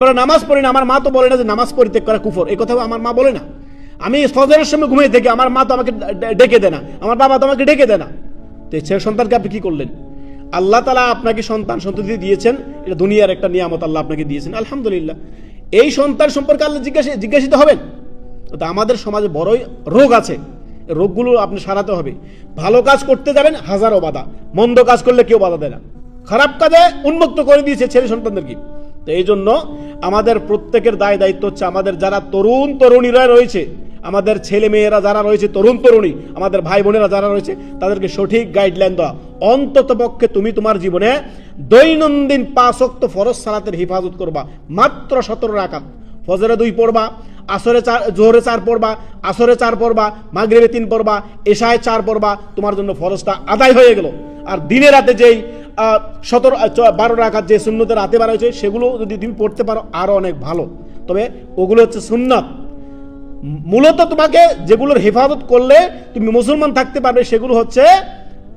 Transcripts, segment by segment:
করে নামাজ পড়ি না, আমার মা তো বলে না যে নামাজ পরিত্যাগ করা কুফর। এই কথা আমার মা বলে না। আমি ফজরের সময় ঘুমিয়ে থেকে আমার মা তো আমাকে ডেকে দেয় না। আমার বাবা তো আমাকে ডেকে দেয় না। তো ছেলে সন্তানকে আপনি কি করলেন? আল্লাহ তালা আপনাকে সন্তান সন্ততি দিয়েছেন, এটা দুনিয়ার একটা নিয়ামত আল্লাহ আপনাকে দিয়েছেন, আলহামদুলিল্লাহ। এই সন্তান সম্পর্কে আল্লাহ জিজ্ঞাসা, জিজ্ঞাসিত হবেন? তো আমাদের সমাজে বড়ই রোগ আছে। রোগগুলো আপনি সারাতে হবে। ভালো কাজ করতে যাবেন, হাজারো বাধা। মন্দ কাজ করলে কেউ বাধা দেয় না। খারাপ কাজে উন্মুক্ত করে দিয়েছে ছেলে সন্তানদেরকে। তো এই জন্য আমাদের প্রত্যেকের দায় দায়িত্ব হচ্ছে আমাদের যারা তরুণ তরুণীরা রয়েছে, আমাদের ছেলে মেয়েরা যারা রয়েছে, তরুণ তরুণী, আমাদের ভাই বোনেরা যারা রয়েছে, তাদেরকে সঠিক গাইডলাইন দেওয়া। অন্তত পক্ষে তুমি তোমার জীবনে দৈনন্দিন পাঁচক্ত ফরজ সালাতের হেফাজত করবা, মাত্র সতেরো রাকাত। ফজরে দুই পড়বা, আসরে চার, জোহরে চার পড়বা, আসরে চার পড়বা, মাগরিবে তিন পড়বা, এশায় চার পড়বা, তোমার জন্য ফরজটা আদায় হয়ে গেল। আর দিনে রাতে যেই সতেরো বারো রাখার যে শূন্যতে রাতে বার হয়েছে, সেগুলো যদি তুমি পড়তে পারো আরও অনেক ভালো। তবে ওগুলো হচ্ছে সুন্নাত। মূলত তোমাকে যেগুলোর হেফাজত করলে তুমি মুসলমান থাকতে পারবে, সেগুলো হচ্ছে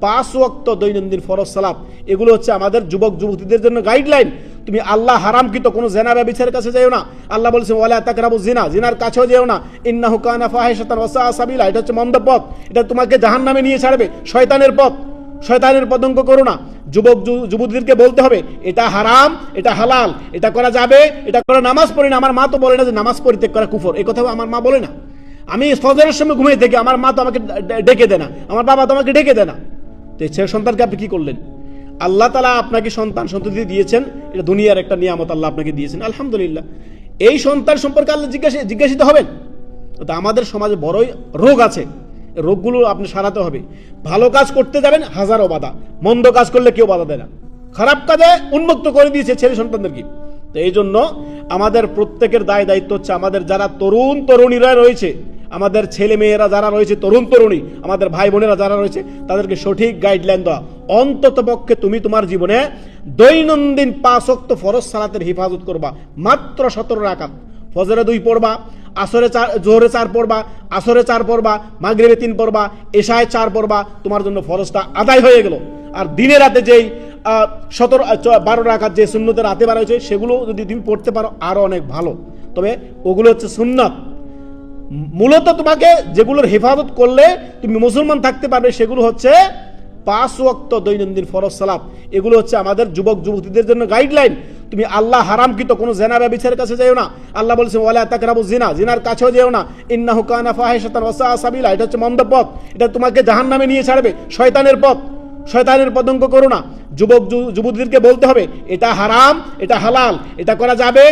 পাঁচ ওয়াক্ত দৈনন্দিন ফরজ সালাত। এগুলো হচ্ছে আমাদের যুবক, যুবতীদের জন্য গাইডলাইন তুমি আল্লাহ হারামকৃত কোনো জেনা ব্যবচারের কাছে যেও না। আল্লাহ বলছে, ওয়ালা তাকরাবু জিনা জিনার কাছেও যেও না। ইন্নাহু কানা ফাহিশাতান ওয়া সাআ সাবিলা। এটা হচ্ছে মন্দ পথ এটা তোমাকে জাহান্নামে নিয়ে ছাড়বে, শয়তানের পথ। শয়তানের পদঙ্ক করো না। যুবক যুবতীদেরকে বলতে হবে, এটা হারাম, এটা হালাল, এটা করা যাবে, এটা করে নামাজ পড়ি না। আমার মা তো বলে না যে নামাজ পরিত্যাগ করা কুফর। এই কথা আমার মা বলে না। আমি ফজরের সময় ঘুমিয়ে থেকে আমার মা তো আমাকে ডেকে দেয় না। আমার বাবা তো আমাকে ডেকে দেয় না। তো এই ছেলে সন্তানকে আপনি কি করলেন? আল্লাহ তালা আপনাকে সন্তান সন্ততি দিয়েছেন। এটা দুনিয়ার একটা নিয়ামত আল্লাহ আপনাকে দিয়েছেন। আলহামদুলিল্লাহ। এই সন্তান সম্পর্কে আল্লাহ জিজ্ঞাসা জিজ্ঞাসিত হবেন? তো আমাদের সমাজে বড়ই রোগ আছে। রোগগুলো আপনি সারাতে হবে। ভালো কাজ করতে যাবেন, হাজারো বাধা। মন্দ কাজ করলে কেউ বাধা দেয় না। খারাপ কাজে উন্মুক্ত করে দিয়েছে ছেলে সন্তানদেরকে। তো এই জন্য আমাদের প্রত্যেকের দায় দায়িত্ব হচ্ছে আমাদের যারা তরুণ তরুণীরা রয়েছে, আমাদের ছেলে মেয়েরা যারা রয়েছে, তরুণ তরুণী, আমাদের ভাই বোনেরা যারা রয়েছে, তাদেরকে সঠিক গাইডলাইন দেওয়া। অন্তত পক্ষে তুমি তোমার জীবনে দৈনন্দিন পাঁচক্ত ফরজ সালাতের হেফাজত করবা। মাত্র সতেরো রাকাত। ফজরে দুই পড়বা আসরে চার, জোহরে চার পড়বা, আসরে চার পড়বা, মাগরিবে তিন পড়বা, এশায় চার পড়বা, তোমার জন্য ফরজটা আদায় হয়ে গেল। আর দিনে রাতে যেই সতেরো বারো রাখার যে শূন্যতে রাতে বার হয়েছে, সেগুলো যদি তুমি পড়তে পারো আরও অনেক ভালো। তবে ওগুলো হচ্ছে সুন্নাত। মূলত তোমাকে যেগুলোর হেফাজত করলে তুমি মুসলমান থাকতে পারবে, সেগুলো হচ্ছে পাঁচ ওয়াক্ত দৈনন্দিন ফরজ সালাপ এগুলো হচ্ছে আমাদের যুবক যুবতীদের জন্য গাইডলাইন তুমি আল্লাহ হারামকৃত কোনো জেনা ব্যবচারের কাছে যেও না। আল্লাহ বলছে, ওয়ালা তাকরাবু জিনা জিনার কাছেও যেও না। ইন্নাহু কানা ফাহেশাতান ওয়া সাআ সাবিলা, এটা হচ্ছে মন্দ পথ। এটা তোমাকে জাহান্নামে নিয়ে ছাড়বে, শয়তানের পথ। শয়তানের পদঙ্ক করো না। যুবক, যুবতীদেরকে বলতে হবে, এটা হারাম, এটা হালাল, এটা করা যাবে